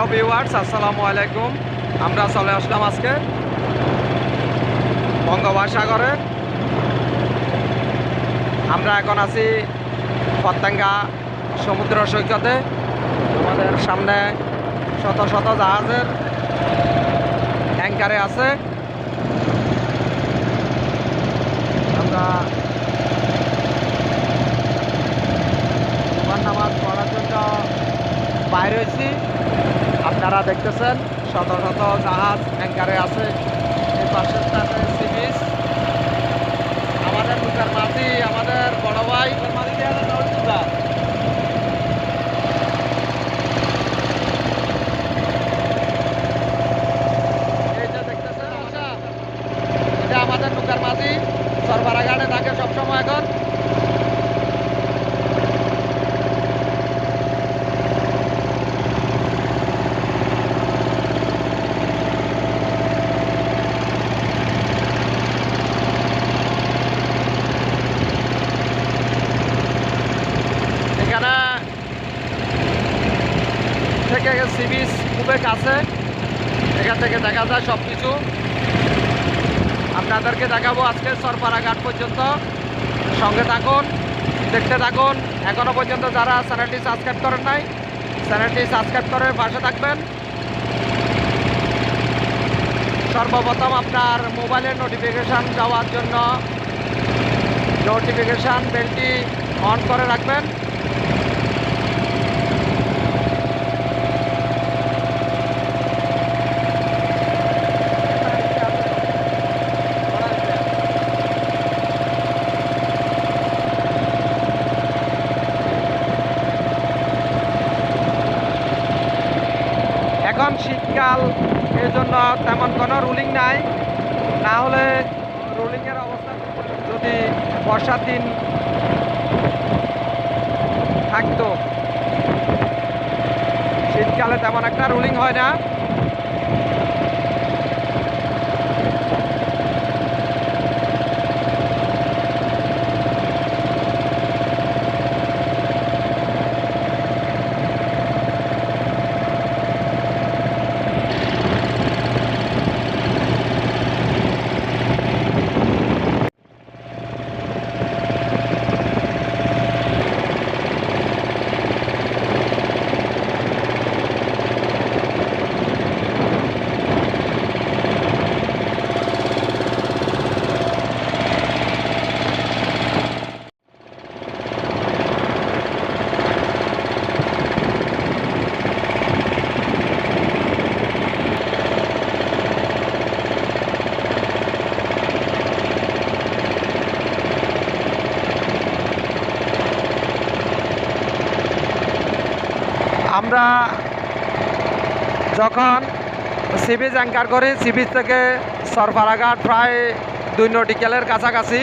Hello viewers, আসসালামু আলাইকুম। আমরা চলে আসলাম আজকে বঙ্গোপসাগরে। আমরা এখন আছি পত্তাঙ্গা সমুদ্র সৈকতে। আমাদের সামনে শত শত জাহাজের অ্যাঙ্কারে আছে। আমরা জুমার নামাজ পড়ার জন্য বাইরে হয়েছি আপনারা দেখতেছেন শত শত জাহাজ অ্যাঙ্কারে আছে। এই পাশের সি বিচ আমাদের দুটার মাঝি আমাদের বড় ভাই এটা আমাদের নৌকার মাঝি সরবরাঘাটে থাকে সবসময় এখানে থেকে সি বিচ খুবই কাছে। এখান থেকে দেখা যায় সব কিছু আপনাদেরকে দেখাবো আজকে সরপাড়া ঘাট পর্যন্ত। সঙ্গে থাকুন, দেখতে থাকুন। এখনও পর্যন্ত যারা চ্যানেলটি সাবস্ক্রাইব করেন নাই, চ্যানেলটি সাবস্ক্রাইব করে পাশে থাকবেন। সর্বপ্রথম আপনার মোবাইলের নোটিফিকেশান যাওয়ার জন্য নোটিফিকেশান বেলটি অন করে রাখবেন। এখন এর জন্য তেমন কোনো রুলিং নাই। না হলে রুলিংয়ের অবস্থা যদি বর্ষার দিন থাকতো। শীতকালে তেমন একটা রুলিং হয় না। আমরা যখন সি বিচ অ্যাঙ্কার করি সি বিচ থেকে সরফারাঘাট প্রায় দুই নটিক্যালের কাছাকাছি।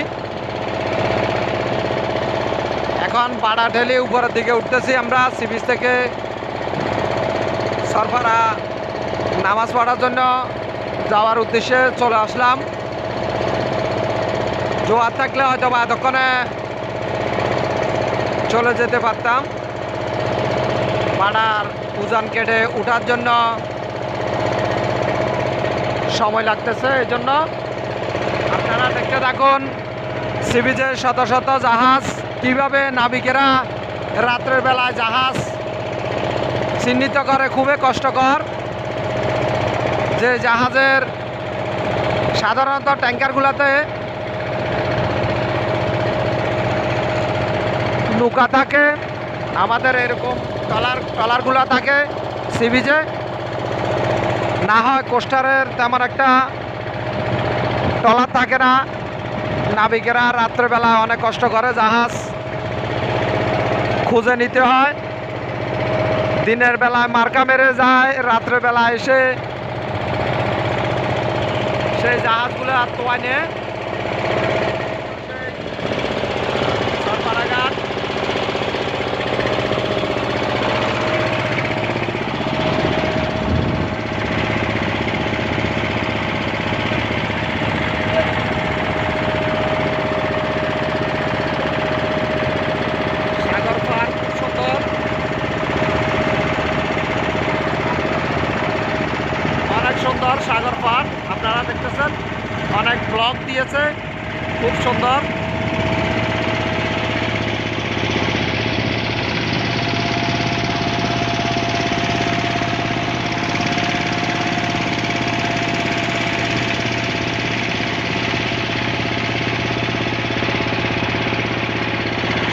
এখন বাড়া ঢেলে উপরের দিকে উঠতেছি আমরা সি বিচ থেকে সরফারা নামাজ পড়ার জন্য যাওয়ার উদ্দেশ্যে চলে আসলাম। জোয়ার থাকলে হয়তো বা এতক্ষণে চলে যেতে পারতাম। পাড়ার উজান কেটে উঠার জন্য সময় লাগতেছে এই জন্য আপনারা দেখতে থাকুন সিবিজের শত শত জাহাজ, কীভাবে নাবিকেরা রাত্রের বেলায় জাহাজ চিহ্নিত করে খুবই কষ্টকর। যে জাহাজের সাধারণত ট্যাঙ্কারগুলোতে নৌকা থাকে, আমাদের এরকম টলার টলারগুলো থাকে সি বিচে না হয় কোস্টারের তেমন একটা টলার থাকে না। নাবিকেরা রাত্রেবেলা অনেক কষ্ট করে জাহাজ খুঁজে নিতে হয়। দিনের বেলায় মার্কা মেরে যায় রাত্রেবেলা এসে সেই জাহাজগুলো আর তোয়া নিয়ে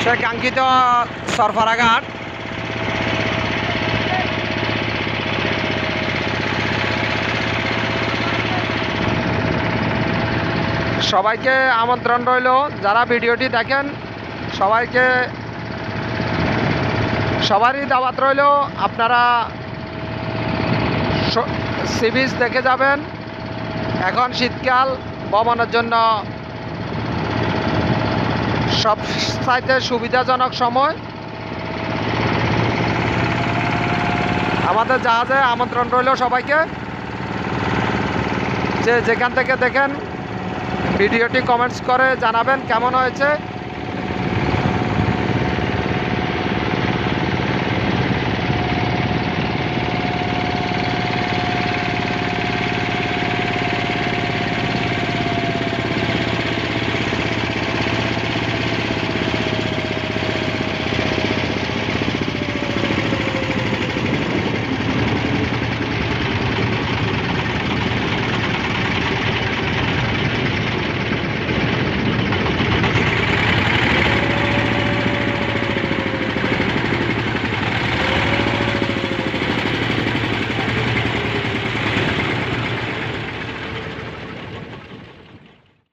সে কাঙ্ক্ষিত সরফরাঘাট। সবাইকে আমন্ত্রণ রইল, যারা ভিডিওটি দেখেন, সবাইকে সবারই দাওয়াত রইল, আপনারা সি বিচ দেখে যাবেন। এখন শীতকাল, ভ্রমণের জন্য সব সাইতে সুবিধাজনক সময়। আমাদের জাহাজে আমন্ত্রণ রইল সবাইকে। যে যেখান থেকে দেখেন, ভিডিওটি কমেন্টস করে জানাবেন কেমন হয়েছে।